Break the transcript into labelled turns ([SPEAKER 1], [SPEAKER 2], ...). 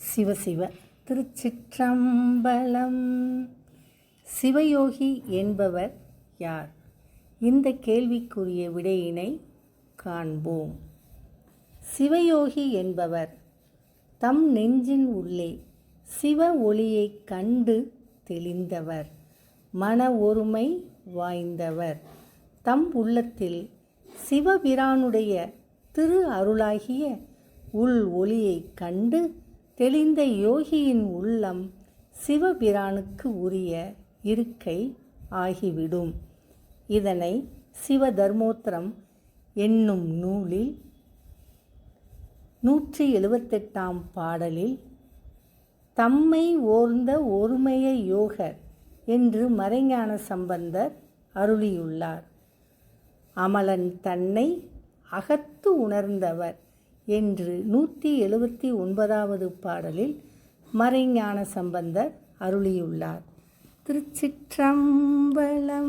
[SPEAKER 1] சிவசிவ திருச்சிற்றம்பலம். சிவயோகி என்பவர் யார்? இந்த கேள்விக்குரிய விடையினை காண்போம். சிவயோகி என்பவர் தம் நெஞ்சின் உள்ளே சிவ ஒளியைக் கண்டு தெளிந்தவர் மன ஒருமை வாய்ந்தவர். தம் உள்ளத்தில் சிவபிரானுடைய திரு அருளாகிய உள் ஒளியைக் கண்டு தெளிந்த யோகியின் உள்ளம் சிவபிரானுக்கு உரிய இருக்கை ஆகிவிடும். இதனை சிவதர்மோத்திரம் என்னும் நூலில் நூற்றி எழுபத்தெட்டாம் பாடலில் தம்மை ஓர்ந்த ஒருமைய யோகர் என்று மறைஞான சம்பந்தர் அருளியுள்ளார். அமலன் தன்னை அகத்து உணர்ந்தவர். என்று நூற்றி எழுபத்தி ஒன்பதாவது பாடலில் மறைஞான சம்பந்தர் அருளியுள்ளார். திருச்சிற்றம்பலம்